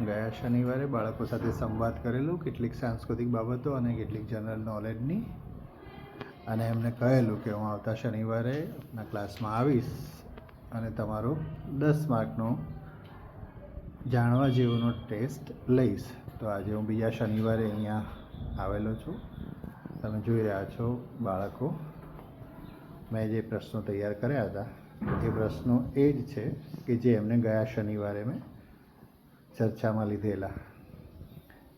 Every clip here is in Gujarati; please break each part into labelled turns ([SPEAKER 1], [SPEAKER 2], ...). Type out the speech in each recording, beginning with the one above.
[SPEAKER 1] ગયા શનિવારે બાળકો સાથે સંવાદ કરેલું, કેટલીક સાંસ્કૃતિક બાબતો અને કેટલીક જનરલ નોલેજની અને એમને કહેલું કે હું આવતા શનિવારે ના ક્લાસમાં આવીશ અને તમારો દસ માર્કનો જાણવા જેવોનો ટેસ્ટ લઈશ. તો આજે હું બીજા શનિવારે અહીંયા આવેલો છું. તમે જોઈ રહ્યા છો બાળકો, મેં જે પ્રશ્નો તૈયાર કર્યા હતા, એ પ્રશ્નો એ જ છે કે જે એમને ગયા શનિવારે મેં ચર્ચામાં લીધેલા.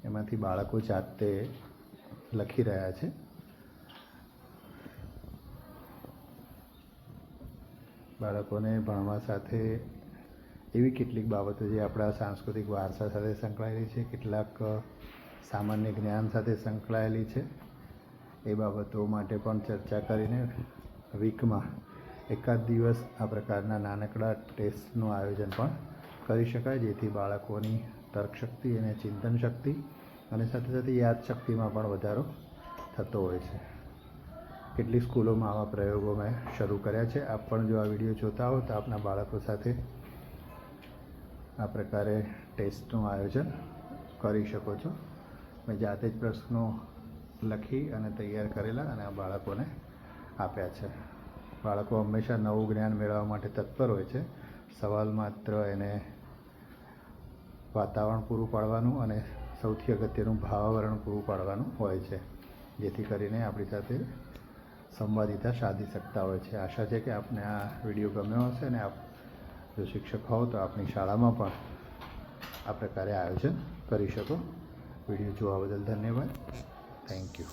[SPEAKER 1] એમાંથી બાળકો જાતે લખી રહ્યા છે. બાળકોને ભણવા સાથે એવી કેટલીક બાબતો જે આપણા સાંસ્કૃતિક વારસા સાથે સંકળાયેલી છે, કેટલાક સામાન્ય જ્ઞાન સાથે સંકળાયેલી છે. એ બાબતો માટે પણ ચર્ચા કરીને વીકમાં એકાદ દિવસ આ પ્રકારના નાનકડા ટેસ્ટનું આયોજન પણ કરી શકાય, જેથી બાળકોની તર્કશક્તિ અને ચિંતન શક્તિ અને સાથે સાથે યાદશક્તિમાં પણ વધારો થતો હોય છે. કેટલીક સ્કૂલોમાં આવા પ્રયોગો મેં શરૂ કર્યા છે. આપ પણ જો આ વીડિયો જોતા હો તો આપના બાળકો સાથે આ પ્રકારે ટેસ્ટનું આયોજન કરી શકો છો. મેં જાતે જ પ્રશ્નો લખી અને તૈયાર કરેલા અને આ બાળકોને આપ્યા છે. બાળકો હંમેશા નવું જ્ઞાન મેળવવા માટે તત્પર હોય છે. સવાલ માત્ર એને વાતાવરણ પૂરું પાડવાનું અને સૌથી અગત્યનું ભાવાવરણ પૂરું પાડવાનું હોય છે, જેથી કરીને આપણી સાથે સંવાદિતા સાધી શકતા હોય છે. આશા છે કે આપને આ વીડિયો ગમ્યો હશે અને આપ જો શિક્ષક હોવ તો આપની શાળામાં પણ આ પ્રકારે આયોજન કરી શકો. વીડિયો જોવા બદલ ધન્યવાદ. Thank you